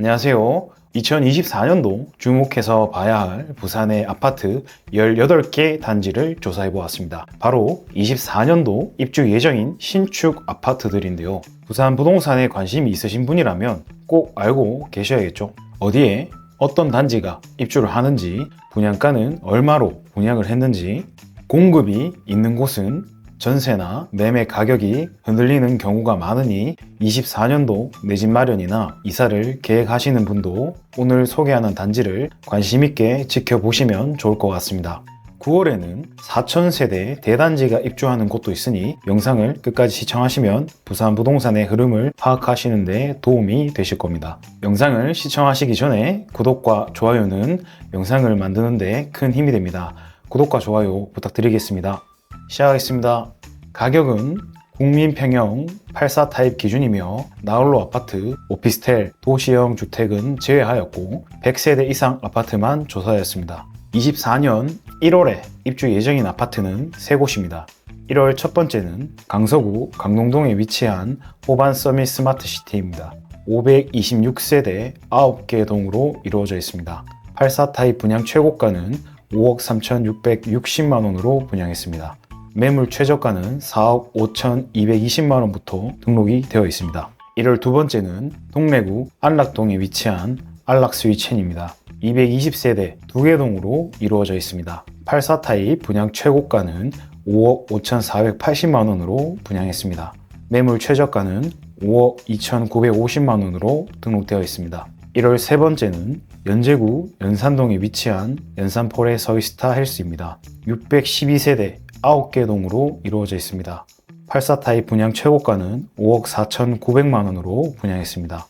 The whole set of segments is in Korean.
안녕하세요. 2024년도 주목해서 봐야 할 부산의 아파트 18개 단지를 조사해 보았습니다. 바로 24년도 입주 예정인 신축 아파트들인데요. 부산 부동산에 관심이 있으신 분이라면 꼭 알고 계셔야겠죠. 어디에 어떤 단지가 입주를 하는지, 분양가는 얼마로 분양을 했는지, 공급이 있는 곳은 전세나 매매 가격이 흔들리는 경우가 많으니 24년도 내 집 마련이나 이사를 계획하시는 분도 오늘 소개하는 단지를 관심 있게 지켜보시면 좋을 것 같습니다. 9월에는 4,000세대 대단지가 입주하는 곳도 있으니 영상을 끝까지 시청하시면 부산 부동산의 흐름을 파악하시는 데 도움이 되실 겁니다. 영상을 시청하시기 전에 구독과 좋아요는 영상을 만드는 데 큰 힘이 됩니다. 구독과 좋아요 부탁드리겠습니다. 시작하겠습니다. 가격은 국민평형 84 타입 기준이며 나홀로 아파트, 오피스텔, 도시형 주택은 제외하였고 100세대 이상 아파트만 조사하였습니다. 24년 1월에 입주 예정인 아파트는 3곳입니다. 1월 첫 번째는 강서구 강동동에 위치한 호반 서밋 스마트 시티입니다. 526세대 9개 동으로 이루어져 있습니다. 84 타입 분양 최고가는 5억 3,660만 원으로 분양했습니다. 매물 최저가는 4억 5,220만 원부터 등록이 되어 있습니다. 1월 두 번째는 동래구 안락동에 위치한 안락스위첸입니다. 220세대 두 개 동으로 이루어져 있습니다. 84 타입 분양 최고가는 5억 5,480만 원으로 분양했습니다. 매물 최저가는 5억 2,950만 원으로 등록되어 있습니다. 1월 세 번째는 연제구 연산동에 위치한 연산포레 서이스타 헬스입니다. 612세대 9개 동으로 이루어져 있습니다. 84 타입 분양 최고가는 5억 4,900만 원으로 분양했습니다.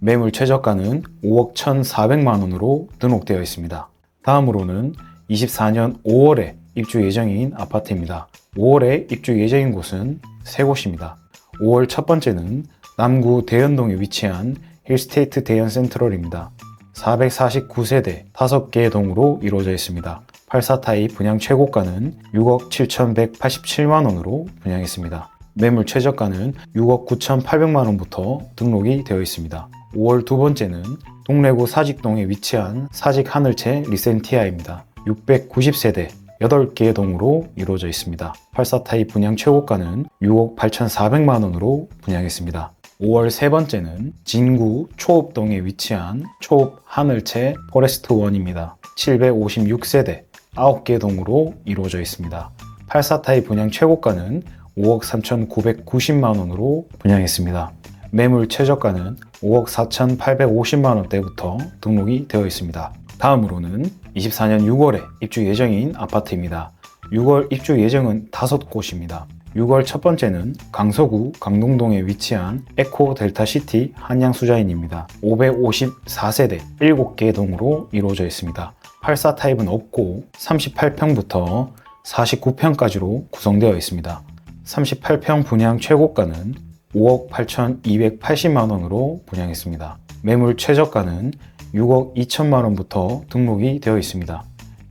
매물 최저가는 5억 1,400만 원으로 등록되어 있습니다. 다음으로는 24년 5월에 입주 예정인 아파트입니다. 5월에 입주 예정인 곳은 세 곳입니다. 5월 첫 번째는 남구 대연동에 위치한 힐스테이트 대연 센트럴입니다. 449세대 5개 동으로 이루어져 있습니다. 84 타입 분양 최고가는 6억 7,187만 원으로 분양했습니다. 매물 최저가는 6억 9,800만 원부터 등록이 되어 있습니다. 5월 두 번째는 동래구 사직동에 위치한 사직 하늘채 리센티아입니다. 690세대 8개 동으로 이루어져 있습니다. 84 타입 분양 최고가는 6억 8,400만 원으로 분양했습니다. 5월 세 번째는 진구 초읍동에 위치한 초읍 하늘채 포레스트 원입니다. 756세대 9개 동으로 이루어져 있습니다. 84 타입 분양 최고가는 5억 3,990만 원으로 분양했습니다. 매물 최저가는 5억 4,850만 원대부터 등록이 되어 있습니다. 다음으로는 24년 6월에 입주 예정인 아파트입니다. 6월 입주 예정은 5곳입니다. 6월 첫 번째는 강서구 강동동에 위치한 에코 델타시티 한양수자인입니다. 554세대 7개 동으로 이루어져 있습니다. 84 타입은 없고 38평부터 49평까지로 구성되어 있습니다. 38평 분양 최고가는 5억 8,280만 원으로 분양했습니다. 매물 최저가는 6억 2천만 원부터 등록이 되어 있습니다.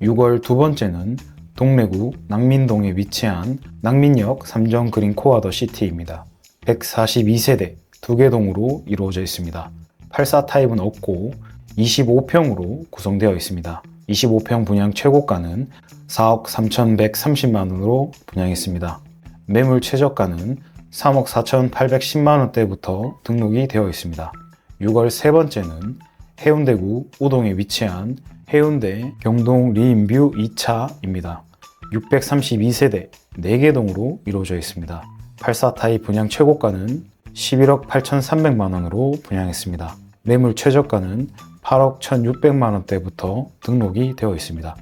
6월 두 번째는 동래구 낭민동에 위치한 낭민역 삼정 그린 코아더 시티입니다. 142세대 두개 동으로 이루어져 있습니다. 84 타입은 없고 25평으로 구성되어 있습니다. 25평 분양 최고가는 4억 3,130만 원으로 분양했습니다. 매물 최저가는 3억 4,810만 원대부터 등록이 되어 있습니다. 6월 세 번째는 해운대구 우동에 위치한 해운대 경동 리인뷰 2차입니다. 632세대 4개 동으로 이루어져 있습니다. 84 타입 분양 최고가는 11억 8,300만 원으로 분양했습니다. 매물 최저가는 8억 1,600만 원대부터 등록이 되어 있습니다.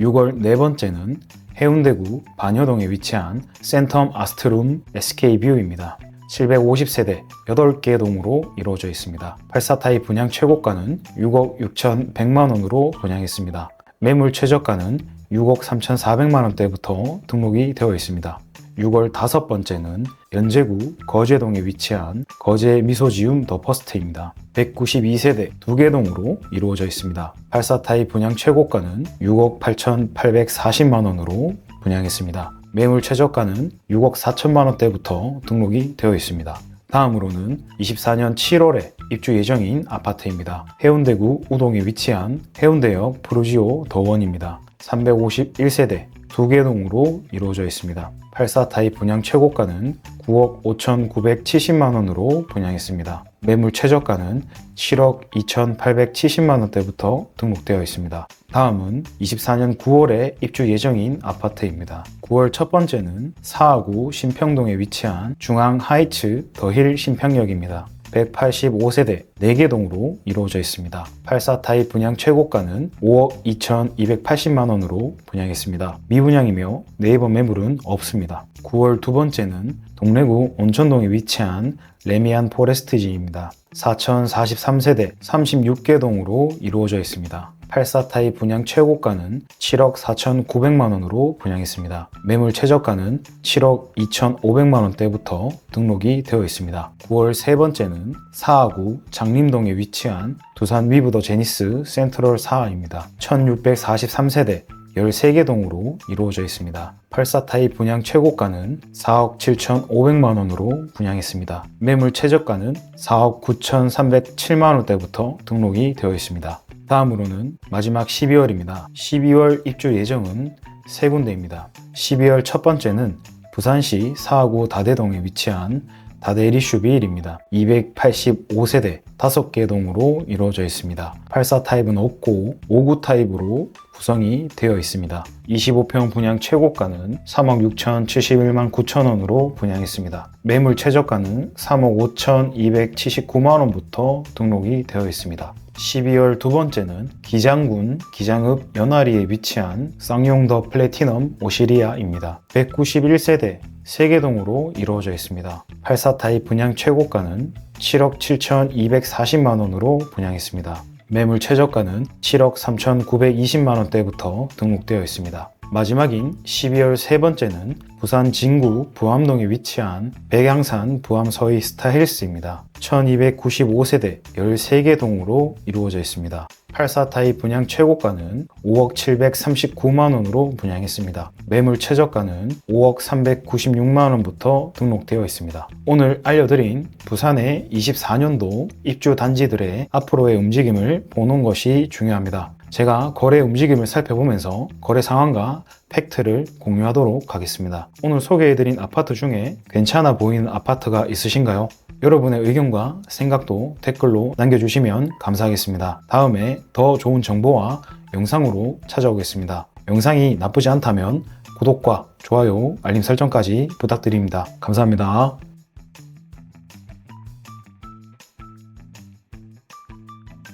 6월 네 번째는 해운대구 반여동에 위치한 센텀 아스트룸 SK뷰입니다. 750세대 8개 동으로 이루어져 있습니다. 84 타입 분양 최고가는 6억 6,100만 원으로 분양했습니다. 매물 최저가는 6억 3,400만 원대부터 등록이 되어 있습니다. 6월 다섯 번째는 연제구 거제동에 위치한 거제 미소지움 더 퍼스트입니다. 192세대 두개 동으로 이루어져 있습니다. 84 타입 분양 최고가는 6억 8,840만 원으로 분양했습니다. 매물 최저가는 6억 4천만 원대부터 등록이 되어 있습니다. 다음으로는 24년 7월에 입주 예정인 아파트입니다. 해운대구 우동에 위치한 해운대역 프루지오 더원입니다. 351세대 두 개 동으로 이루어져 있습니다. 84 타입 분양 최고가는 9억 5,970만 원으로 분양했습니다. 매물 최저가는 7억 2,870만 원대부터 등록되어 있습니다. 다음은 24년 9월에 입주 예정인 아파트입니다. 9월 첫 번째는 사하구 신평동에 위치한 중앙 하이츠 더힐 신평역입니다. 185세대 4개 동으로 이루어져 있습니다. 84 타입 분양 최고가는 5억 2,280만 원으로 분양했습니다. 미분양이며 네이버 매물은 없습니다. 9월 두 번째는 동래구 온천동에 위치한 레미안 포레스트지입니다. 4,043세대 36개 동으로 이루어져 있습니다. 84 타입 분양 최고가는 7억 4,900만 원으로 분양했습니다. 매물 최저가는 7억 2,500만 원대부터 등록이 되어 있습니다. 9월 세 번째는 사하구 장림동에 위치한 두산 위브더 제니스 센트럴 사하입니다. 1,643세대 13개 동으로 이루어져 있습니다. 84 타입 분양 최고가는 4억 7,500만 원으로 분양했습니다. 매물 최저가는 4억 9,307만 원대부터 등록이 되어 있습니다. 다음으로는 마지막 12월입니다. 12월 입주 예정은 세 군데입니다. 12월 첫 번째는 부산시 사하구 다대동에 위치한 다대리 슈비일입니다. 285세대 5개 동으로 이루어져 있습니다. 84 타입은 없고 59 타입으로 구성이 되어 있습니다. 25평 분양 최고가는 3억 6,071만 9천 원으로 분양했습니다. 매물 최저가는 3억 5,279만 원부터 등록이 되어 있습니다. 12월 두 번째는 기장군 기장읍 연화리에 위치한 쌍용더 플래티넘 오시리아입니다. 191세대 3개 동으로 이루어져 있습니다. 84 타입 분양 최고가는 7억 7,240만 원으로 분양했습니다. 매물 최저가는 7억 3,920만 원대부터 등록되어 있습니다. 마지막인 12월 세 번째는 부산 진구 부암동에 위치한 백양산 부암 서희 스타힐스입니다. 1295세대 13개 동으로 이루어져 있습니다. 84 타입 분양 최고가는 5억 739만 원으로 분양했습니다. 매물 최저가는 5억 396만 원부터 등록되어 있습니다. 오늘 알려드린 부산의 24년도 입주 단지들의 앞으로의 움직임을 보는 것이 중요합니다. 제가 거래 움직임을 살펴보면서 거래 상황과 팩트를 공유하도록 하겠습니다. 오늘 소개해드린 아파트 중에 괜찮아 보이는 아파트가 있으신가요? 여러분의 의견과 생각도 댓글로 남겨주시면 감사하겠습니다. 다음에 더 좋은 정보와 영상으로 찾아오겠습니다. 영상이 나쁘지 않다면 구독과 좋아요, 알림 설정까지 부탁드립니다. 감사합니다.